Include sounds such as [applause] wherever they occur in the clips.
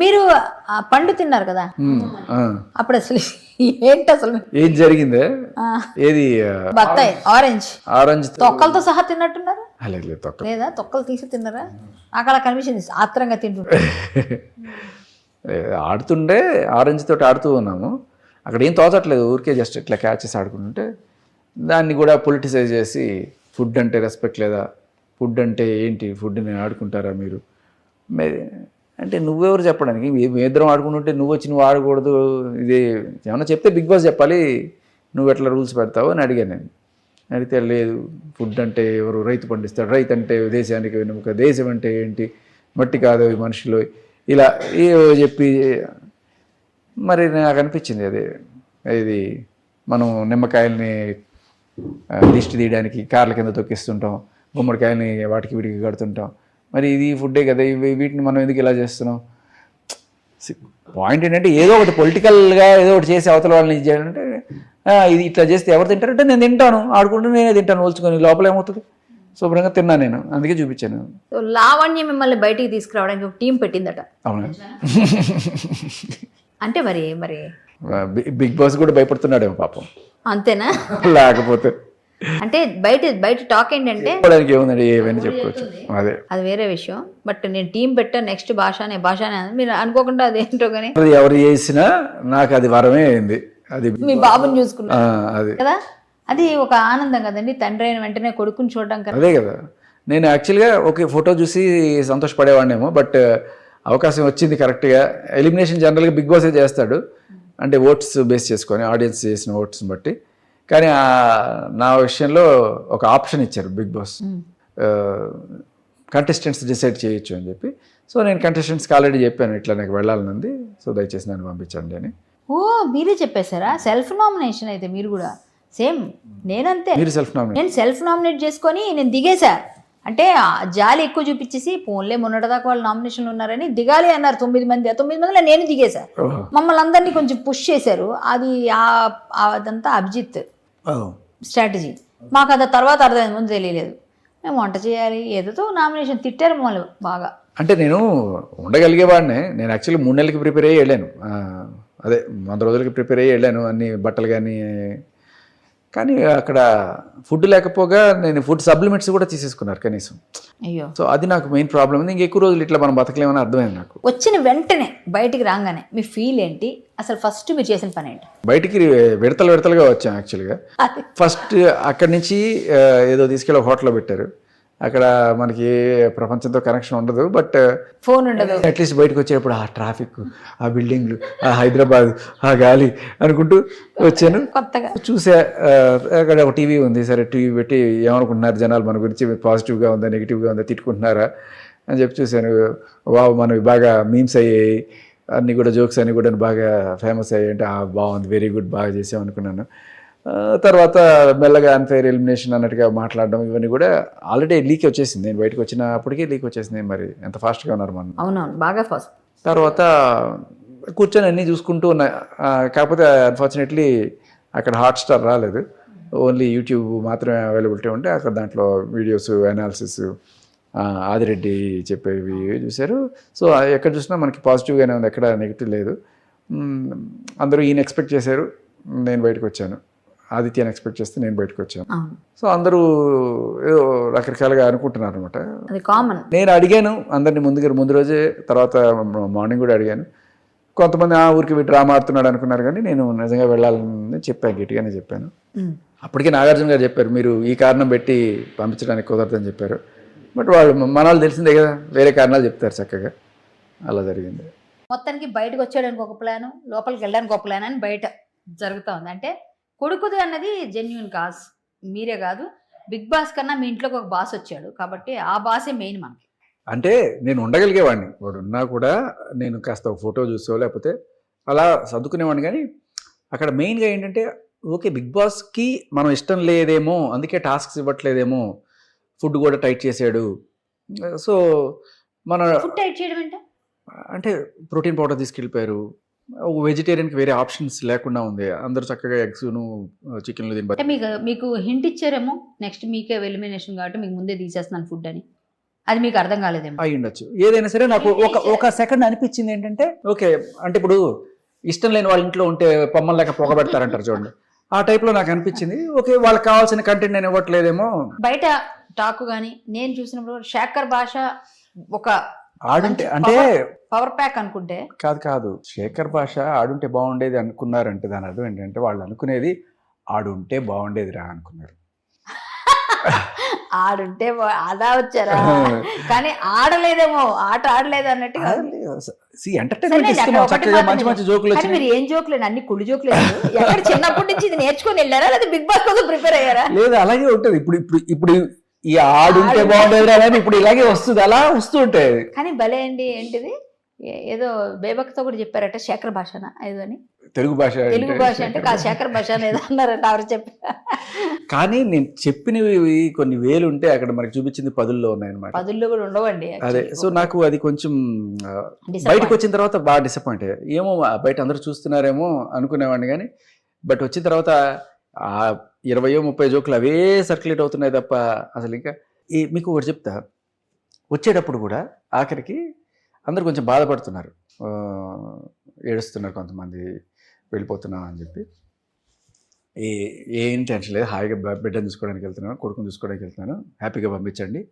మీరు పండు తిన్నారు కదా. అప్పుడు అసలు ఏంటి అసలు? ఏం జరిగిందే? ఏది బత్తాయి ఆరెంజ్. ఆరెంజ్ తొక్కలతో సహా తిన్నట్టున్నారు? లేదు తొక్క. లేదా? తొక్కలు తీసి తిన్నారా? నాకు అలా కనిపించింది ఆత్రంగా తింటుంటే. [laughs] లేదు, ఆడుతుండే ఆరెంజ్ తోటి ఆడుతూ ఉన్నాము. అక్కడ ఏం తోచట్లేదు ఊరికే జస్ట్ ఇట్లా క్యాచ్ చేసి ఆడుకుంటుంటే దాన్ని కూడా పొలిటిసైజ్ చేసి ఫుడ్ అంటే రెస్పెక్ట్ లేదా? ఫుడ్ అంటే ఏంటి? ఫుడ్ని ఆడుకుంటారా మీరు? అంటే నువ్వెవరు చెప్పడానికి? మీ మీ ఉంటే ఆడుకుంటుంటే నువ్వు వచ్చి నువ్వు ఆడకూడదు. ఇది ఏమన్నా చెప్తే బిగ్ బాస్ చెప్పాలి. నువ్వు ఎట్లా రూల్స్ పెడతావు అని అడిగాను నేను. అడిగితే లేదు ఫుడ్ అంటే ఎవరు రైతు పండిస్తాడు. రైతు అంటే దేశానికి వెనుక దేశం అంటే ఏంటి? మట్టి కాదు ఈ మనుషులు. ఇలా ఏవో చెప్పి మరి నాకు అనిపించింది అది. ఇది మనం నిమ్మకాయల్ని దిష్టి తీయడానికి కార్ల కింద తొక్కిస్తుంటాం. గుమ్మడికాయల్ని వాటికి వీటికి కడుతుంటాం. మరి ఇది ఫుడ్డే కదా ఇవి వీటిని మనం ఎందుకు ఇలా చేస్తున్నాం? పాయింట్ ఏంటంటే ఏదో ఒకటి పొలిటికల్గా ఏదో ఒకటి చేసి అవతల వాళ్ళని చేయాలంటే "ఆ, ఇది ఇట్లా చేస్తే ఎవరు తింటారంటే నేను తింటాను ఆడుకుంటూ నేనే తింటాను ఓల్చుకొని లోపల ఏమవుతుంది? శుభ్రంగా తిన్నాను నేను అందుకే చూపించాను. సో లావణ్య మిమ్మల్ని బయటికి తీసుకురావడానికి ఒక టీం పెట్టిందట. అవునా? [laughs] అంటే మరి మరి బిగ్ బాస్ కూడా భయపడుతున్నాడేమో పాపం. అంతేనా? లేకపోతే అంటే బయట బయట టాక్ ఏంటంటే ఏముందండి? ఏమైనా చెప్పుకోవచ్చు అదే. అది వేరే విషయం. బట్ నేను టీం పెట్టా నెక్స్ట్ భాషనే భాషనే అని మీరు అనుకోకుండా అదేంటో కానీ ఎవరు చేసినా నాకు అది వరమే అయింది. అది మీ బాబుని చూసుకున్నా. అది. కదా? అది ఒక ఆనందం కదండి. తండ్రి అయిన వెంటనే కొడుకుని చూడడం కదా. అదే కదా. నేను యాక్చువల్గా ఓకే ఫోటో చూసి సంతోషపడేవాడినేమో బట్ అవకాశం వచ్చింది కరెక్ట్గా ఎలిమినేషన్ జనరల్గా బిగ్ బాసే చేస్తాడు. అంటే ఓట్స్ బేస్ చేసుకొని ఆడియన్స్ చేసిన ఓట్స్ని బట్టి. కానీ ఆ, నా విషయంలో ఒక ఆప్షన్ ఇచ్చారు బిగ్ బాస్. కంటెస్టెంట్స్ డిసైడ్ చేయొచ్చు అని చెప్పి. సో నేను కంటెస్టెంట్స్కి ఆల్రెడీ చెప్పాను ఇట్లా నాకు వెళ్ళాలనుంది సో దయచేసి నన్ను పంపించండి అని. ఓ మీరే చెప్పేశారా? సెల్ఫ్ నామినేషన్ అయితే మీరు కూడా. సేమ్ నేనంతే. మీరు సెల్ఫ్ నామినేట్ నేను సెల్ఫ్ నామినేట్ చేసుకొని నేను దిగేశా. అంటే ఆ జాలి ఎక్కువ చూపించేసి పోన్లే మొన్నటిదాకా వాళ్ళు నామినేషన్లు ఉన్నారని దిగాలి అన్నారు తొమ్మిది మంది. తొమ్మిది మందిలో నేను దిగేశా. మమ్మల్ని అందరినీ కొంచెం పుష్ చేశారు. అది అదంతా అభిజిత్. స్ట్రాటజీ. మాకు అది తర్వాత అర్థమైంది ముందు తెలియలేదు. మేము వంట చేయాలి ఏదో నామినేషన్ తిట్టారు మమ్మల్ని బాగా. అంటే నేను ఉండగలిగేవాడినే. నేను యాక్చువల్లీ మూడు నెలలకి ప్రిపేర్ అయ్యి వెళ్ళాను. అదే వంద రోజులకి ప్రిపేర్ అయ్యి వెళ్ళాను. అన్ని బట్టలు కానీ కానీ అక్కడ ఫుడ్ లేకపోగా నేను ఫుడ్ సప్లిమెంట్స్ కూడా తీసేసుకున్నారు కనీసం. అయ్యో. సో అది నాకు మెయిన్ ప్రాబ్లం ఉంది ఇంక ఎక్కువ రోజులు ఇట్లా మనం బతకలేమని అర్థమైంది నాకు. వచ్చిన వెంటనే బయటికి రాగానే మీ ఫీల్ ఏంటి? అసలు ఫస్ట్ మీరు చేసిన పని ఏంటి? బయటికి విడతలు విడతలుగా వచ్చాం యాక్చువల్గా ఫస్ట్ అక్కడి నుంచి ఏదో తీసుకెళ్ళి హోటల్లో పెట్టారు. అక్కడ మనకి ప్రపంచంతో కనెక్షన్ ఉండదు బట్ ఫోన్ ఉండదు. అట్లీస్ట్ బయటకు వచ్చేటప్పుడు ఆ ట్రాఫిక్ ఆ బిల్డింగ్లు ఆ హైదరాబాద్ ఆ గాలి అనుకుంటూ వచ్చాను. కొత్తగా. చూసా అక్కడ ఒక టీవీ ఉంది సరే టీవీ పెట్టి ఏమనుకుంటున్నారు జనాలు మన గురించి పాజిటివ్గా ఉందా నెగిటివ్గా ఉందా తిట్టుకుంటున్నారా అని చెప్పి చూశాను. వావ్ మనవి బాగా మీమ్స్ అయ్యాయి అన్నీ కూడా జోక్స్ అన్నీ కూడా బాగా ఫేమస్ అయ్యాయి అంటే "ఆ, బాగుంది వెరీ గుడ్ బాగా చేసాం అనుకున్నాను. తర్వాత మెల్లగా అన్ఫైర్ ఎలిమినేషన్ అన్నట్టుగా మాట్లాడడం ఇవన్నీ కూడా ఆల్రెడీ లీక్ వచ్చేసింది. నేను బయటకు వచ్చినప్పటికీ లీక్ వచ్చేసింది. మరి ఎంత ఫాస్ట్గా ఉన్నారు మనం అవునవును బాగా ఫస్ట్ తర్వాత కూర్చొని అన్నీ చూసుకుంటూ ఉన్నా ఆ, కాకపోతే అన్ఫార్చునేట్లీ అక్కడ హాట్ స్టార్ రాలేదు. ఓన్లీ యూట్యూబ్ మాత్రమే అవైలబిలిటీ ఉంటే అక్కడ దాంట్లో వీడియోస్ అనాలిసిస్ ఆదిరెడ్డి చెప్పేవి చూశారు. సో ఎక్కడ చూసినా మనకి పాజిటివ్గానే ఉంది. ఎక్కడ నెగిటివ్ లేదు. అందరూ ఈయన ఎక్స్పెక్ట్ చేశారు. నేను బయటకు వచ్చాను. ఆదిత్యని ఎక్స్పెక్ట్ చేస్తే నేను బయటకు వచ్చాను. సో అందరూ ఏదో రకరకాలుగా అనుకుంటున్నారు అనమాట అది కామన్. నేను అడిగాను అందరిని ముందుగా ముందు రోజే తర్వాత మార్నింగ్ కూడా అడిగాను. కొంతమంది ఆ ఊరికి డ్రామా ఆడుతున్నాడు అనుకున్నారు కానీ నేను నిజంగా వెళ్ళాలని చెప్పాను గట్టిగానే చెప్పాను. అప్పటికే నాగార్జున గారు చెప్పారు మీరు ఈ కారణం పెట్టి పంపించడానికి కుదరదని చెప్పారు. బట్ వాళ్ళు మన వాళ్ళు తెలిసిందే కదా వేరే కారణాలు చెప్తారు చక్కగా. అలా జరిగింది. మొత్తానికి బయటకు వచ్చేయడానికి ఒక ప్లాన్ లోపలికి వెళ్ళడానికి ఒక ప్లాన్ అని బయట జరుగుతూ ఉంది. అంటే కొడుకుది అన్నది జెన్యున్ కాజ్ మీరే కాదు బిగ్ బాస్ కన్నా మీ ఇంట్లోకి ఒక బాస్ వచ్చాడు కాబట్టి ఆ బాసే మెయిన్ మనకి. అంటే నేను ఉండగలిగేవాడిని. వాడు ఉన్నా కూడా నేను కాస్త ఒక ఫోటో చూసో లేకపోతే అలా సర్దుకునేవాడిని. కానీ అక్కడ మెయిన్గా ఏంటంటే ఓకే బిగ్ బాస్కి మనం ఇష్టం లేదేమో అందుకే టాస్క్స్ ఇవ్వట్లేదేమో ఫుడ్ కూడా టైట్ చేసాడు. సో మన ఫుడ్ టైట్ చేయడం ఏంట? అంటే ప్రోటీన్ పౌడర్ తీసుకెళ్ళిపోయారు. వెజిటేరియన్కి వేరే ఆప్షన్స్ లేకుండా ఉంది. అందరూ చక్కగా ఎగ్స్ను చికెన్లు అంటే తిని మీకు మీకు హింట్ ఇచ్చారేమో నెక్స్ట్ మీకే ఎలిమినేషన్ కాబట్టి మీకు ముందే తీసేస్తున్నాను ఫుడ్ అని. అది మీకు అర్థం కాలేదేమో. అయి ఉండొచ్చు. ఏదైనా సరే నాకు ఒక ఒక సెకండ్ అనిపించింది ఏంటంటే ఓకే అంటే ఇప్పుడు ఇష్టం లేని వాళ్ళ ఇంట్లో ఉంటే పొమ్మలు లేక పొగ పెడతారంటారు చూడండి. ఆ టైప్లో నాకు అనిపించింది. ఓకే వాళ్ళకి కావాల్సిన కంటెంట్ నేను ఇవ్వట్లేదేమో. బయట టాకు గాని నేను చూసినప్పుడు శేఖర్ భాష ఒక ఆడుంటే అంటే పవర్ ప్యాక్ అనుకుంటే. కాదు కాదు. శేఖర్ భాష ఆడుంటే బాగుండేది అనుకున్నారంటే దాని అర్థం ఏంటంటే వాళ్ళు అనుకునేది ఆడుంటే బాగుండేది రా అనుకున్నారు. [laughs] ఆడుంటే అదా వచ్చారా? కానీ ఆడలేదేమో ఆట ఆడలేదు అన్నట్టు జోకులు మీరు ఏం జోకులేదు అన్ని కుళ్ళు జోకులేదు ఎక్కడ చిన్నప్పటి నుంచి ఇది నేర్చుకొని వెళ్ళారా? లేదా బిగ్ బాస్ కోసం ప్రిపేర్ అయ్యారా? లేదు అలాగే ఉంటుంది. ఇప్పుడు ఇప్పుడు ఇప్పుడు ఈ ఆడుంటే ఆడు- బాగుండేది అని ఇప్పుడు ఇలాగే వస్తుంది అలా వస్తూ ఉంటాయి కానీ భలే అండి ఏంటిది? ఏదో బేబక్తో కూడా చెప్పారట శేఖర్ భాషనా ఏదో అని. తెలుగు భాష తెలుగు భాష అంటే కాదు శేఖర్ భాష అని ఏదో అన్నారట ఎవరు చెప్పి. కానీ నేను చెప్పినవి కొన్ని వేలు ఉంటే అక్కడ మనకి చూపించింది పదుల్లో ఉన్నాయన్నమాట. పదుల్లో కూడా ఉండవండి అదే. సో నాకు అది కొంచెం. బయటకు వచ్చిన తర్వాత బాగా డిసప్పాయింట్ ఏమో బయట అందరూ చూస్తున్నారేమో అనుకునేవాడిని కానీ బట్ వచ్చిన తర్వాత ఆ ఇరవయో ముప్పై జోకులు అవే సర్క్యులేట్ అవుతున్నాయి తప్ప అసలు ఇంకా. ఈ మీకు ఒకటి చెప్తా. వచ్చేటప్పుడు కూడా ఆఖరికి అందరూ కొంచెం బాధపడుతున్నారు. ఏడుస్తున్నారు కొంతమంది వెళ్ళిపోతున్నాం అని చెప్పి. ఏ ఏం టెన్షన్ లేదు. హాయిగా బిడ్డను చూసుకోవడానికి వెళ్తున్నాను కొడుకుని చూసుకోవడానికి వెళ్తున్నాను. హ్యాపీగా పంపించండి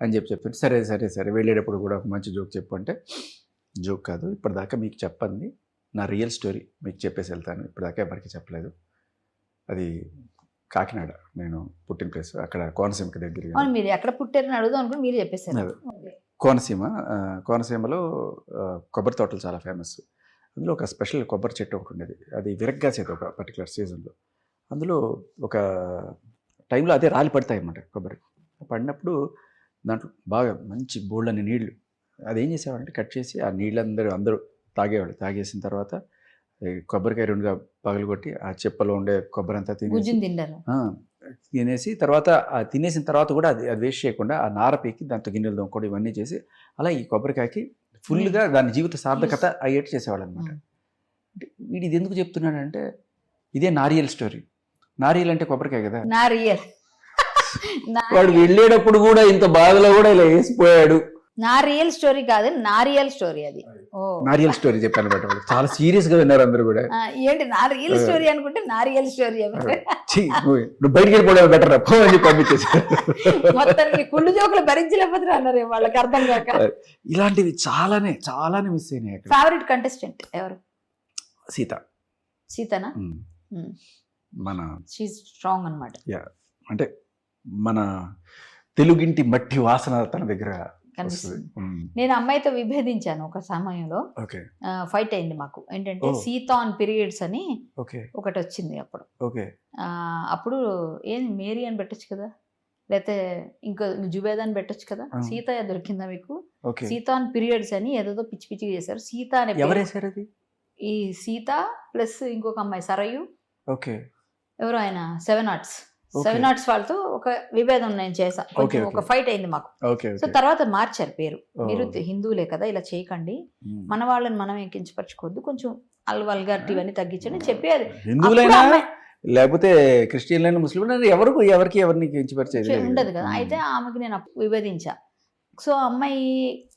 అని చెప్పి చెప్పండి సరే సరే సరే వెళ్ళేటప్పుడు కూడా ఒక మంచి జోక్ చెప్పు అంటే జోక్ కాదు. ఇప్పటిదాకా మీకు చెప్పండి నా రియల్ స్టోరీ మీకు చెప్పేసి వెళ్తాను. ఇప్పటిదాకా ఎవరికి చెప్పలేదు. అది కాకినాడ నేను పుట్టిన ప్లేస్. అక్కడ కోనసీమకి దగ్గర మీరు ఎక్కడ పుట్టారని అడుగుదాం అనుకుని మీరు చెప్పేశారు. అదే. కోనసీమ కోనసీమలో కొబ్బరి తోటలు చాలా ఫేమస్ అందులో ఒక స్పెషల్ కొబ్బరి చెట్టు ఒకటి ఉండేది. అది విరగ్గాసేది ఒక పర్టికులర్ సీజన్లో అందులో ఒక టైంలో అదే రాలి పడతాయి అన్నమాట కొబ్బరి. పడినప్పుడు దాంట్లో బాగా మంచి బోళ్ళని నీళ్ళు. అదేం చేసేవాళ్ళంటే కట్ చేసి ఆ నీళ్ళందరూ అందరూ తాగేవాళ్ళు. తాగేసిన తర్వాత కొబ్బరికాయ రెండుగా పగలగొట్టి ఆ చెప్పలో ఉండే కొబ్బరి అంతా తినేసి తినేసి తర్వాత ఆ తినేసిన తర్వాత కూడా అది అది వేస్ట్ చేయకుండా ఆ నార పీకి దాంతో గిన్నెలు దొంగకోవడం ఇవన్నీ చేసి అలా ఈ కొబ్బరికాయకి ఫుల్గా దాని జీవిత సార్థకత అయ్యేట్టు చేసేవాళ్ళు అనమాట వీడు ఇది ఎందుకు చెప్తున్నాడంటే ఇదే నారియల్ స్టోరీ. నారియల్ అంటే కొబ్బరికాయ కదా. నా రియల్ వాడు వెళ్ళేటప్పుడు కూడా ఇంత బాధలో కూడా ఇలా వేసిపోయాడు. నా రియల్ స్టోరీ కాదు నా రియల్ స్టోరీ అది. ఓ. నారియల్ స్టోరీ చెప్పాను అనమాట వాళ్ళు చాలా సీరియస్గా విన్నారు అందరూ కూడా. ఆ, ఏంటి నా రియల్ స్టోరీ అనుకుంటే నా రియల్ స్టోరీ ఛీ, నువ్వు నువ్వు బయటికి వెళ్ళిపోవడం బెటర్ పో అని చెప్పి పంపించేసి. మొత్తానికి కుళ్ళు జోకులు భరించలేకపోతే అన్నారు వాళ్ళకి అర్థం కాక. ఇలాంటివి చాలానే చాలానే మిస్ అయినాయి అక్కడ. ఫేవరెట్ కంటెస్టెంట్ ఎవరు? సీత. సీతనా? ఉమ్. ఉమ్. మన షీ స్ట్రాంగ్ అన్నమాట. అంటే మన తెలుగింటి మట్టి వాసన తన దగ్గర కనిపిస్తుంది. నేను అమ్మాయితో విభేదించాను ఒక సమయంలో. ఫైట్ అయింది మాకు. ఏంటంటే ఓ. సీత ఆన్ పీరియడ్స్ అని ఒకటి వచ్చింది అప్పుడు. అప్పుడు ఏం మేరీ అని పెట్టొచ్చు కదా? లేకపోతే ఇంకో జుబేద్ అని పెట్టొచ్చు కదా. సీత దొరికిందా మీకు? ఓకే. సీత ఆన్ పీరియడ్స్ అని ఏదేదో పిచ్చి పిచ్చిగా చేశారు. సీత అనే ఈ సీత ప్లస్ ఇంకొక అమ్మాయి సరయు. ఓకే. ఎవరు ఆయన? Seven arts. సెవెన్ ఆర్ట్స్ వాళ్ళతో ఒక విభేదం నేను చేసా కొంచెం ఒక. ఫైట్ అయింది మాకు. సో తర్వాత మార్చారు పేరు. మీరు హిందువులే కదా ఇలా చేయకండి. మన వాళ్ళని మనం ఎక్కించపరచుకోవద్దు. కొంచెం అల్ వల్గారిటీ ఇవన్నీ తగ్గించండి అని చెప్పేది హిందువులైనా లేకపోతే క్రిస్టియన్లైనా ముస్లింలైనా ఎవరికి ఎవరికి ఎవరిని కించపరిచేది లేదు. ఉండదు కదా. అయితే ఆమెకి నేను విభేదించా. సో అమ్మాయి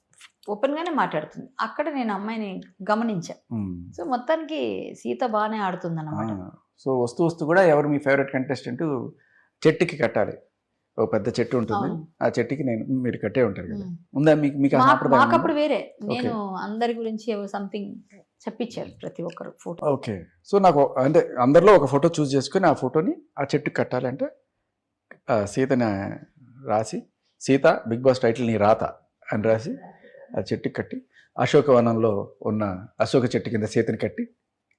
ఓపెన్ గానే మాట్లాడుతుంది. అక్కడ నేను అమ్మాయిని గమనించా. సో మొత్తానికి సీత బాగానే ఆడుతుంది అన్నమాట సో వస్తూ వస్తూ కూడా ఎవరు మీ ఫేవరెట్ కంటెస్టెంట్ చెట్టుకి కట్టాలి. ఓ పెద్ద చెట్టు ఉంటుంది. ఆ చెట్టుకి నేను మీరు కట్టే ఉంటారు కదా. ఉందా? మీకు మీకు? మాకప్పుడు వేరే. నేను అందరి గురించి సంథింగ్ చెప్పించారు ప్రతి ఒక్కరు ఫోటో ఓకే. సో నాకు అంటే అందరిలో ఒక ఫోటో చూస్ చేసుకొని ఆ ఫోటోని ఆ చెట్టుకి కట్టాలంటే సీతని రాసి సీత బిగ్ బాస్ టైటిల్ నీ రాత అని రాసి ఆ చెట్టుకి కట్టి అశోకవనంలో ఉన్న అశోక చెట్టు కింద సీతని కట్టి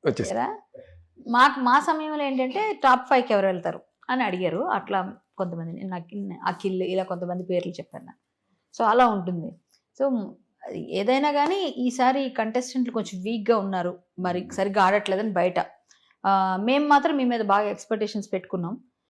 వచ్చేసి కదా మాకు మా సమయంలో ఏంటంటే టాప్ ఫైవ్కి ఎవరు వెళ్తారు? అని అడిగారు. అట్లా కొంతమంది నేను అఖిల్ ఇలా కొంతమంది పేర్లు చెప్పాను సో అలా ఉంటుంది. సో ఏదైనా కానీ ఈసారి కంటెస్టెంట్లు కొంచెం వీక్గా ఉన్నారు. మరి సరిగ్గా ఆడట్లేదని బయట. మేము మాత్రం మీ మీద బాగా ఎక్స్పెక్టేషన్స్ పెట్టుకున్నాం.